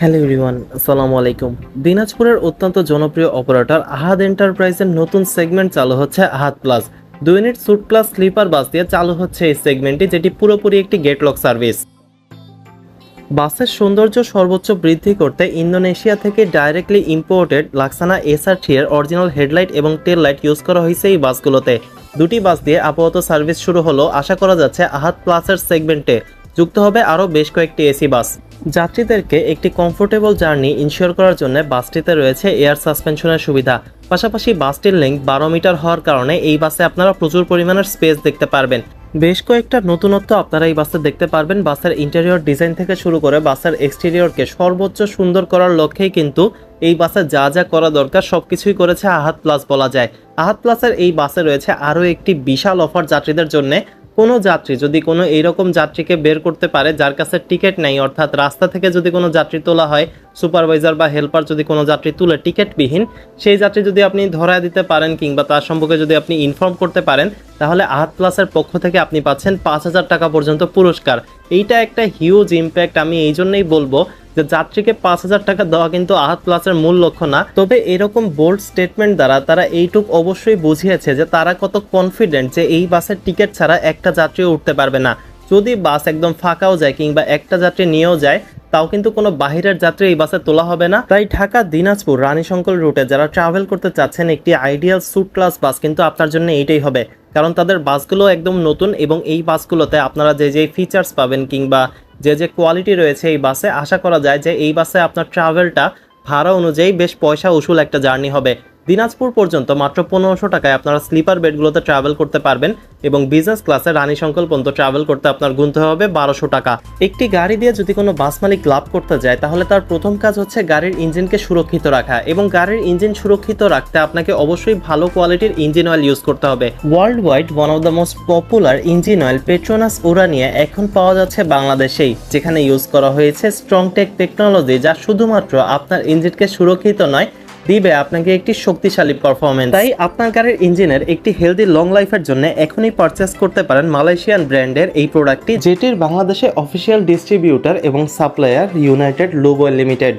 Hello everyone, আসসালামু আলাইকুম। দিনাজপুরের অত্যন্ত জনপ্রিয় অপারেটর আহাদ এন্টারপ্রাইজের নতুন সেগমেন্ট চালু হচ্ছে আহাদ প্লাস। দুই unit suite class sleeper bus দিয়ে চালু হচ্ছে এই সেগমেন্টটি, যেটি পুরোপুরি একটি গেটলক সার্ভিস। বাসের সৌন্দর্য সর্বোচ্চ বৃদ্ধি করতে ইন্দোনেশিয়া থেকে directly imported Laksana SR three এর অরিজিনাল হেডলাইট এবং টেল লাইট ইউজ করা হয়েছে এই বাসগুলোতে। দুটি বাস দিয়ে আপাতত সার্ভিস শুরু হলো, আশা করা যাচ্ছে আহাদ প্লাসের সেগমেন্টে। যুক্ত হবে আরও বেশ কয়েকটি এসি বাস। যাত্রীদেরকে একটি কমফোর্টেবল জার্নি ইনশিওর করার জন্য বাসটিতে রয়েছে এয়ার সাসপেনশনের সুবিধা। পাশাপাশি বাসটির লেন্থ বারো মিটার হওয়ার কারণে এই বাসে আপনারা প্রচুর পরিমাণের স্পেস দেখতে পারবেন। বেশ কয়েকটা নতুনত্ব আপনারা এই বাসে দেখতে পারবেন। বাসের ইন্টেরিয়র ডিজাইন থেকে শুরু করে বাসের এক্সটেরিয়রকে সর্বোচ্চ সুন্দর করার লক্ষ্যেই কিন্তু এই বাসে যা যা করা দরকার সবকিছুই করেছে আহাত প্লাস বলা যায়। আহাত প্লাসের এই বাসে রয়েছে আরও একটি বিশাল অফার যাত্রীদের জন্য। কোনো যাত্রী যদি কোনো এইরকম যাত্রীকে বের করতে পারে যার কাছে টিকিট নেই, অর্থাৎ রাস্তা থেকে যদি কোনো যাত্রী তোলা হয় সুপারভাইজার বা হেল্পার যদি কোনো যাত্রী তুলে টিকিটবিহীন, সেই যাত্রী যদি আপনি ধরায় দিতে পারেন কিংবা তার সম্পর্কে যদি আপনি ইনফর্ম করতে পারেন, তাহলে আহাত প্লাসের পক্ষ থেকে আপনি পাচ্ছেন পাঁচ হাজার টাকা পর্যন্ত পুরস্কার। এইটা একটা হিউজ ইম্প্যাক্ট আমি এই জন্যই বলব যে যাত্রীকে পাঁচ হাজার টাকা দেওয়া কিন্তু আহাত প্লাসের মূল লক্ষ্য না। তবে এরকম বোল্ড স্টেটমেন্ট দ্বারা তারা এইটুক অবশ্যই বুঝিয়েছে যে তারা কত কনফিডেন্ট যে এই বাসের টিকিট ছাড়া একটা যাত্রীও উঠতে পারবে না। যদি বাস একদম ফাঁকাও যায় কিংবা একটা যাত্রী নিয়েও যায় তাও কিন্তু কোনো বাহিরের যাত্রী এই বাসে তোলা হবে না। তাই ঢাকা দিনাজপুর রানীশঙ্কর রুটে যারা ট্রাভেল করতে চাচ্ছেন, একটি আইডিয়াল সুট ক্লাস বাস কিন্তু আপনার জন্য এইটাই হবে। কারণ তাদের বাসগুলো একদম নতুন এবং এই বাসগুলোতে আপনারা যে যে ফিচার্স পাবেন কিংবা যে যে কোয়ালিটি রয়েছে এই বাসে, আশা করা যায় যে এই বাসে আপনার ট্রাভেলটা ভাড়া অনুযায়ী বেশ পয়সা উসুল একটা জার্নি হবে। দিনাজপুর পর্যন্ত মাত্র পনেরোশো টাকায় আপনারা স্লিপার বেডগুলোতে ট্রাভেল করতে পারবেন এবং বিজনেস ক্লাসে রানী সংকল পর্যন্ত ট্রাভেল করতে আপনার গুনতে হবে বারোশো টাকা। একটি গাড়ি দিয়ে যদি কোনো বাস মালিক লাভ করতে যায়, তাহলে তার প্রথম কাজ হচ্ছে গাড়ির ইঞ্জিনকে সুরক্ষিত রাখা এবং গাড়ির ইঞ্জিন সুরক্ষিত রাখতে আপনাকে অবশ্যই ভালো কোয়ালিটির ইঞ্জিন অয়েল ইউজ করতে হবে। World wide one of the most popular engine oil Petronas Urania এখন পাওয়া যাচ্ছে বাংলাদেশেই, যেখানে ইউজ করা হয়েছে স্ট্রং টেক টেকনোলজি যা শুধুমাত্র আপনার ইঞ্জিনকে সুরক্ষিত নয় দিবে আপনাকে একটি শক্তিশালী পারফরমেন্স তাই আপনার গাড়ির ইঞ্জিনের একটি হেলদি লং লাইফের জন্য এখনই পারচেস করতে পারেন মালয়েশিয়ান ব্র্যান্ডের এই প্রোডাক্টটি যেটির বাংলাদেশে অফিসিয়াল ডিস্ট্রিবিউটর এবং সাপ্লায়ার ইউনাইটেড লোবয়েল লিমিটেড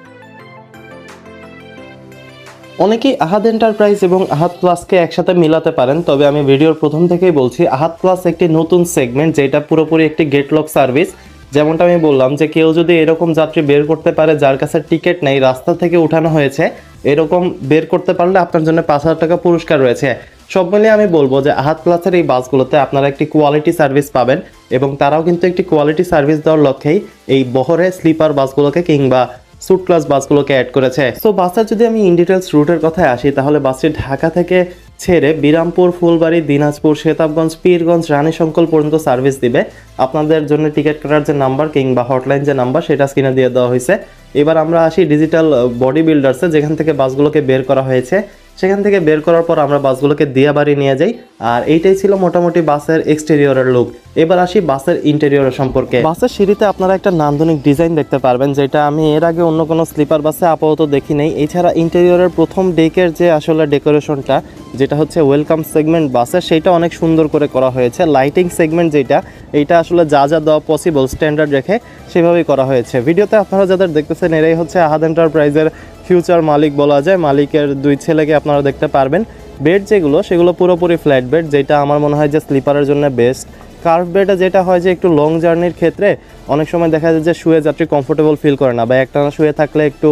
অনেকেই আহাদ এন্টারপ্রাইজ এবং আহাদ প্লাসকে একসাথে মিলাতে পারেন, তবে আমি ভিডিওর প্রথম থেকেই বলছি আহাদ প্লাস একটি নতুন সেগমেন্ট যেটা পুরোপুরি একটি গেটলক সার্ভিস যেমনটা আমি বললাম যে কেউ যদি এরকম যাত্রী বের করতে পারে যার কাছে টিকিট নেই, রাস্তা থেকে উঠানো হয়েছে, এরকম বের করতে পারলে আপনার জন্য পাঁচ হাজার টাকা পুরস্কার রয়েছে। সব মিলিয়ে আমি বলব যে আহাত প্লাসের এই বাসগুলোতে আপনারা একটি কোয়ালিটি সার্ভিস পাবেন এবং তারাও কিন্তু একটি কোয়ালিটি সার্ভিস দেওয়ার লক্ষ্যেই এই বহরে স্লিপার বাসগুলোকে কিংবা সুট ক্লাস বাসগুলোকে অ্যাড করেছে। তো বাসের যদি আমি ইন ডিটেলস রুটের কথায় আসি, তাহলে বাসটি ঢাকা থেকে ছেড়ে বিরামপুর, ফুলবাড়ি, দিনাজপুর শেতাবগঞ্জ পীরগঞ্জ, রানীশঙ্কল পর্যন্ত সার্ভিস দিবে। আপনাদের জন্য টিকিট কাটার যে নাম্বার কিংবা হটলাইন যে নাম্বার, সেটা স্ক্রিনে দিয়ে দেওয়া হয়েছে। এবার আমরা আসি ডিজিটাল বডি বিল্ডার্সে যেখান থেকে বাসগুলোকে বের করা হয়েছে। সেখান থেকে বের করার পর আমরা বাসগুলোকে দিয়া বাড়ি নিয়ে যাই। আর এইটাই ছিল মোটামুটি বাসের এক্সটেরিয়রের লুক এবার আসি বাসের ইন্টেরিয়র সম্পর্কে। বাসের সিঁড়িতে আপনারা একটা নান্দনিক ডিজাইন দেখতে পারবেন, যেটা আমি এর আগে অন্য কোনো স্লিপার বাসে আপাতত দেখি নেই। এছাড়া ইন্টেরিয়রের প্রথম ডেকের যে আসলে ডেকোরেশনটা যেটা হচ্ছে ওয়েলকাম সেগমেন্ট বাসে, সেটা অনেক সুন্দর করে করা হয়েছে। লাইটিং সেগমেন্ট যেটা এইটা আসলে যা যা দেওয়া পসিবল স্ট্যান্ডার্ড রেখে সেভাবেই করা হয়েছে। ভিডিওতে আপনারা যাদের দেখতেছেন, এরাই হচ্ছে আহাদ এন্টারপ্রাইজের ফিউচার মালিক বলা যায়, মালিকের দুই ছেলেকে আপনারা দেখতে পারবেন। বেড যেগুলো, সেগুলো পুরোপুরি ফ্ল্যাট বেড, যেটা আমার মনে হয় যে স্লিপারের জন্য বেস্ট। কার্ভ বেডে যেটা হয় যে একটু লং জার্নির ক্ষেত্রে অনেক সময় দেখা যায় যে শুয়ে যাত্রী কমফোর্টেবল ফিল করে না, বা একটানা শুয়ে থাকলে একটু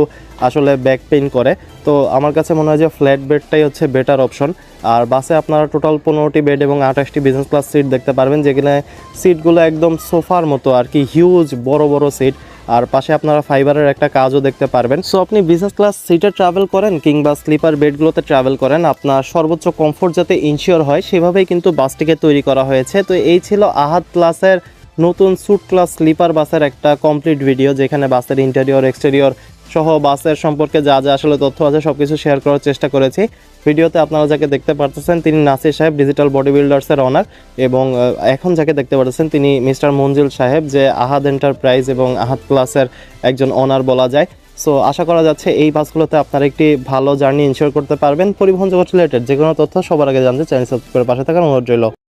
আসলে ব্যাক পেইন করে। তো আমার কাছে মনে হয় যে ফ্ল্যাট বেডটাই হচ্ছে বেটার অপশন আর বাসে আপনারা টোটাল পনেরোটি বেড এবং আঠাশটি বিজনেস ক্লাস সিট দেখতে পারবেন, যেখানে সিটগুলো একদম সোফার মতো আর কি হিউজ বড় বড় সিট আর পাশে আপনারা ফাইবারের একটা কাজও দেখতে পারবেন। সো আপনি বিজনেস ক্লাস সিটে ট্রাভেল করেন কিংবা স্লিপার বেডগুলোতে ট্রাভেল করেন, আপনার সর্বোচ্চ কমফোর্ট যাতে ইনশিওর হয়, সেভাবেই কিন্তু বাসটিকে তৈরি করা হয়েছে। তো এই ছিল আহাত প্লাসের নতুন সুট ক্লাস স্লিপার বাসের একটা কমপ্লিট ভিডিও যেখানে বাসের ইন্টেরিয়র এক্সটেরিয়র সহ বাসের সম্পর্কে যা যা আসলে তথ্য আছে সব কিছু শেয়ার করার চেষ্টা করেছি। ভিডিওতে আপনারা যাকে দেখতে পারতেছেন, তিনি নাসির সাহেব ডিজিটাল বডি বিল্ডার্সের অনার এবং এখন যাকে দেখতে পারতেছেন, তিনি মিস্টার মঞ্জুল সাহেব, যে আহাদ এন্টারপ্রাইজ এবং আহাদ প্লাসের একজন অনার বলা যায়। সো আশা করা যাচ্ছে এই বাসগুলোতে আপনারা একটি ভালো জার্নি ইনশিওর করতে পারবেন। পরিবহন জগৎ রিলেটেড যে কোনো তথ্য সবার আগে জানতে চ্যানেল সাবস্ক্রাইব করে পাশে থাকার অনুরোধ রইল।